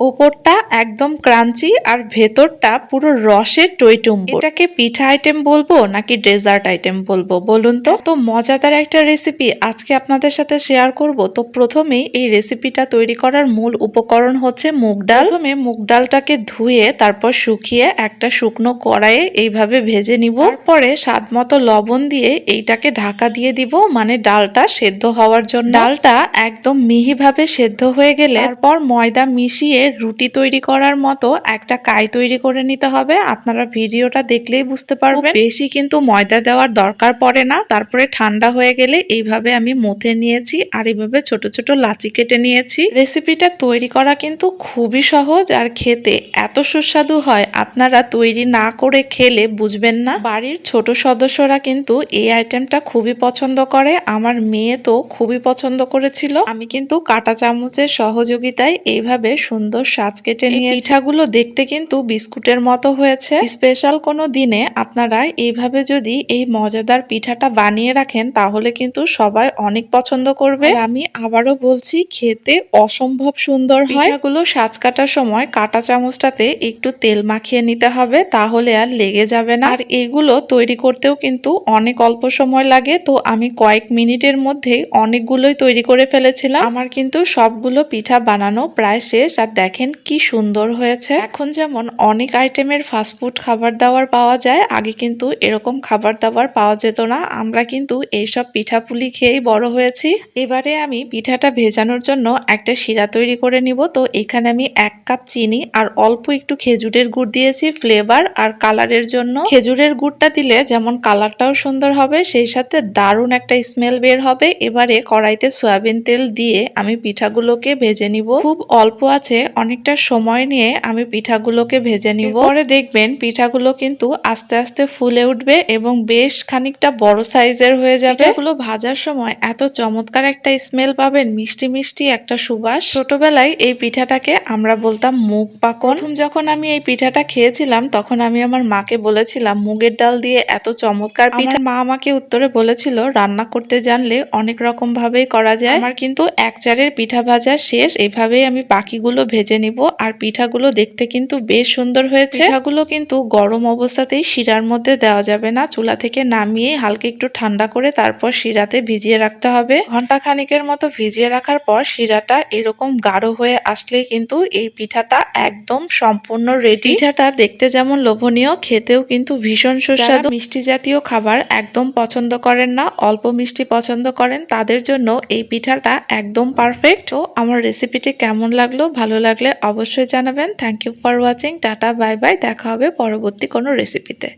ওপরটা একদম ক্রাঞ্চি আর ভেতরটা পুরো রসের টইটুম্বুর। এটাকে পিঠা আইটেম বলব নাকি ডেজার্ট আইটেম বলব? বলুন তো। তো মজাদার একটা রেসিপি আজকে আপনাদের সাথে শেয়ার করব। তো প্রথমেই এই রেসিপিটা তৈরি করার মূল উপকরণ হচ্ছে মুগ ডাল। প্রথমে মুগ ডালটাকে ধুয়ে, তারপর শুকিয়ে একটা শুকনো কড়াইয়ে এইভাবে ভেজে নিব। তারপরে স্বাদ মতো লবণ দিয়ে এইটাকে ঢাকা দিয়ে দিব মানে ডালটা সেদ্ধ হওয়ার জন্য। ডালটা একদম মিহিভাবে সেদ্ধ হয়ে গেলে, তারপর ময়দা মিশিয়ে রুটি তৈরি করার মতো একটা কাই তৈরি করে নিতে হবে। আপনারা ভিডিওটা দেখলেই বুঝতে পারবেন। বেশি কিন্তু ময়দা দেওয়ার দরকার পড়ে না। তারপরে ঠান্ডা হয়ে গেলে এইভাবে আমি মুথে নিয়েছি আর এইভাবে ছোট ছোট লাচি কেটে নিয়েছি। রেসিপিটা তৈরি করা কিন্তু খুবই সহজ আর খেতে এত সুস্বাদু হয় আপনারা তৈরি না করে খেলে বুঝবেন না। বাড়ির ছোট সদস্যরা কিন্তু এই আইটেমটা খুবই পছন্দ করে। আমার মেয়ে তো খুবই পছন্দ করেছিল। আমি কিন্তু কাটা চামচের সহযোগিতায় এইভাবে সুন্দর সাজ কেটে নিয়ে পিঠাগুলো দেখতে কিন্তু বিস্কুটের মতো হয়েছে। স্পেশাল কোনো দিনে আপনারা এইভাবে যদি এই মজাদার পিঠাটা বানিয়ে রাখেন তাহলে কিন্তু সবাই অনেক পছন্দ করবে। আমি আবারও বলছি খেতে অসম্ভব সুন্দর হয়। পিঠাগুলো সাজ কাটার সময় কাটা চামচটাতে একটু তেল মাখিয়ে নিতে হবে তাহলে আর লেগে যাবে না। আর এগুলো তৈরি করতেও কিন্তু অনেক অল্প সময় লাগে। তো আমি কয়েক মিনিটের মধ্যেই অনেকগুলোই তৈরি করে ফেলেছিলাম। আমার কিন্তু সবগুলো পিঠা বানানো প্রায় শেষ। আর দেখেন কি সুন্দর হয়েছে। এখন যেমন অনেক আইটেমের ফাস্টফুড খাবার দাবার পাওয়া যায়, আগে কিন্তু এরকম খাবার দাবার পাওয়া যেত না। আমরা কিন্তু এইসব পিঠাপুলি খেয়েই বড় হয়েছি। এবারে আমি পিঠাটা ভেজানোর জন্য একটা শিরা তৈরি করে নিব। তো এখানে আমি এক কাপ চিনি আর অল্প একটু খেজুরের গুড় দিয়েছি ফ্লেভার আর কালারের জন্য। খেজুরের গুড়টা দিলে যেমন কালারটাও সুন্দর হবে, সেই সাথে দারুণ একটা স্মেল বের হবে। এবারে কড়াইতে সয়াবিন তেল দিয়ে আমি পিঠাগুলোকে ভেজে নিব। খুব অল্প আছে অনেকটা সময় নিয়ে আমি পিঠাগুলোকে ভেজে নিব। পরে দেখবেন পিঠাগুলো কিন্তু আস্তে আস্তে ফুলে উঠবে এবং বেশ খানিকটা বড় সাইজের হয়ে যাবে। এগুলো ভাজার সময় এত চমৎকার একটা স্মেল পাবেন মিষ্টি মিষ্টি একটা সুবাস। ছোটবেলায় এই পিঠাটাকে আমরা বলতাম মুগ পাকন। যখন আমি এই পিঠাটা খেয়েছিলাম তখন আমি আমার মাকে বলেছিলাম মুগের ডাল দিয়ে এত চমৎকার পিঠা। মা আমাকে উত্তরে বলেছিল রান্না করতে জানলে অনেক রকম ভাবেই করা যায়। আমার কিন্তু এক চারের পিঠা ভাজা শেষ। এভাবেই আমি বাকিগুলো ভেজে নিব। আর পিঠাগুলো দেখতে কিন্তু বেশ সুন্দর হয়েছে। পিঠাগুলো কিন্তু গরম অবস্থাতেই শিরার মধ্যে দেওয়া যাবে না। চুলা থেকে নামিয়ে হালকা একটু ঠান্ডা করে তারপর শিরাতে ভিজিয়ে রাখতে হবে। ঘণ্টা খানিকের মতো ভিজিয়ে রাখার পর শিরাটা এরকম গাঢ় হয়ে আসলেই কিন্তু এই পিঠাটা একদম সম্পূর্ণ রেডি পিঠাটা দেখতে যেমন লোভনীয়, খেতেও কিন্তু ভীষণ সুস্বাদু। মিষ্টি জাতীয় খাবার একদম পছন্দ করেন না, অল্প মিষ্টি পছন্দ করেন, তাদের জন্য এই পিঠাটা একদম পারফেক্ট তো আমার রেসিপিটি কেমন লাগল? ভালো লাগলে অবশ্যই জানাবেন। Thank you for watching tata bye bye দেখা হবে পরবর্তী কোনো রেসিপিতে